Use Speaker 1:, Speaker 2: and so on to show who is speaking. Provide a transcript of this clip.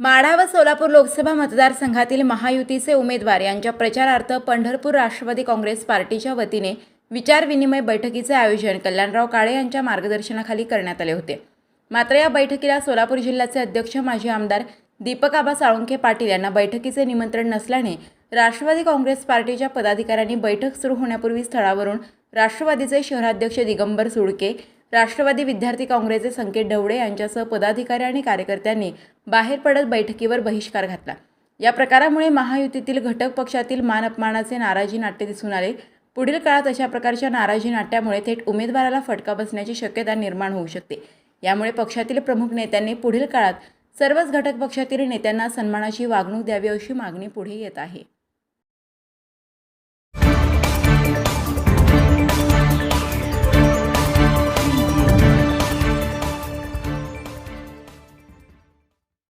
Speaker 1: माढा व सोलापूर लोकसभा मतदारसंघातील महायुतीचे उमेदवार यांच्या प्रचारार्थ पंढरपूर राष्ट्रवादी काँग्रेस पार्टीच्या वतीने विचारविनिमय बैठकीचे आयोजन कल्याणराव काळे यांच्या मार्गदर्शनाखाली करण्यात आले होते. मात्र या बैठकीला सोलापूर जिल्ह्याचे अध्यक्ष माजी आमदार दीपक आबा साळुंखे पाटील यांना बैठकीचे निमंत्रण नसल्याने राष्ट्रवादी काँग्रेस पार्टीच्या पदाधिकाऱ्यांनी बैठक सुरू होण्यापूर्वी स्थळावरून राष्ट्रवादीचे शहराध्यक्ष दिगंबर सुडके राष्ट्रवादी विद्यार्थी काँग्रेसचे संकेत ढवळे यांच्यासह पदाधिकारी आणि कार्यकर्त्यांनी बाहेर पडत बैठकीवर बहिष्कार घातला. या प्रकारामुळे महायुतीतील घटक पक्षातील मान अपमानाचे नाराजी नाट्य दिसून आले. पुढील काळात अशा प्रकारच्या नाराजी नाट्यामुळे थेट उमेदवाराला फटका बसण्याची शक्यता निर्माण होऊ शकते. यामुळे पक्षातील प्रमुख नेत्यांनी पुढील काळात सर्वच घटक पक्षातील नेत्यांना सन्मानाची वागणूक द्यावी अशी मागणी पुढे येत आहे.